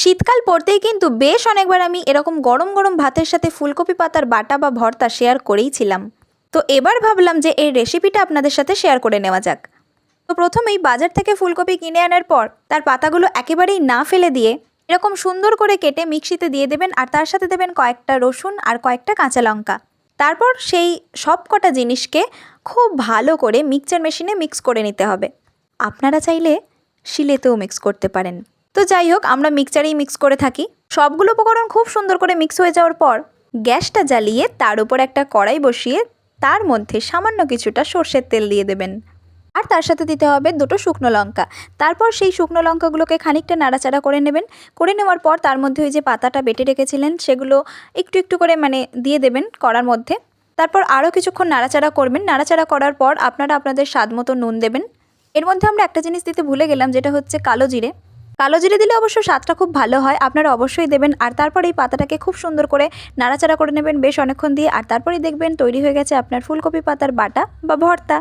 শীতকাল পড়তেই কিন্তু বেশ অনেকবার আমি এরকম গরম গরম ভাতের সাথে ফুলকপি পাতার বাটা বা ভর্তা শেয়ার করেইছিলাম তো এবার ভাবলাম যে এই রেসিপিটা আপনাদের সাথে শেয়ার করে নেওয়া যাক। তো প্রথমেই বাজার থেকে ফুলকপি কিনে আনার পর তার পাতাগুলো একেবারেই না ফেলে দিয়ে এরকম সুন্দর করে কেটে মিক্সিতে দিয়ে দেবেন আর তার সাথে দেবেন কয়েকটা রসুন আর কয়েকটা কাঁচা লঙ্কা। তারপর সেই সব কটা জিনিসকে খুব ভালো করে মিক্সচার মেশিনে মিক্স করে নিতে হবে। আপনারা চাইলে শিলেতেও মিক্স করতে পারেন। তো যাই হোক, আমরা মিক্সচারেই মিক্স করে থাকি। সবগুলো উপকরণ খুব সুন্দর করে মিক্স হয়ে যাওয়ার পর, গ্যাসটা জ্বালিয়ে তার উপর একটা কড়াই বসিয়ে তার মধ্যে সামান্য কিছুটা সর্ষের তেল দিয়ে দেবেন। আর তার সাথে দিতে হবে দুটো শুকনো লঙ্কা। তারপর সেই শুকনো লঙ্কাগুলোকে খানিকটা নাড়াচাড়া করে নেবেন। করে নেওয়ার পর তার মধ্যে ওই যে পাতাটা বেটে রেখেছিলেন, সেগুলো একটু একটু করে মানে দিয়ে দেবেন কড়ার মধ্যে। তারপর আরও কিছুক্ষণ নাড়াচাড়া করবেন। নাড়াচাড়া করার পর আপনারা আপনাদের স্বাদ মতো নুন দেবেন। এর মধ্যে আমরা একটা জিনিস দিতে ভুলে গেলাম, যেটা হচ্ছে কালো জিরে। কালো জিরে দিলে অবশ্য স্বাদটা খুব ভালো হয়, আপনারা অবশ্যই দেবেন। আর তারপর এই পাতাটাকে খুব সুন্দর করে নাড়াচাড়া করে নেবেন বেশ অনেকক্ষণ দিয়ে। আর তারপরেই দেখবেন তৈরি হয়ে গেছে আপনার ফুলকপি পাতার বাটা বা ভর্তা।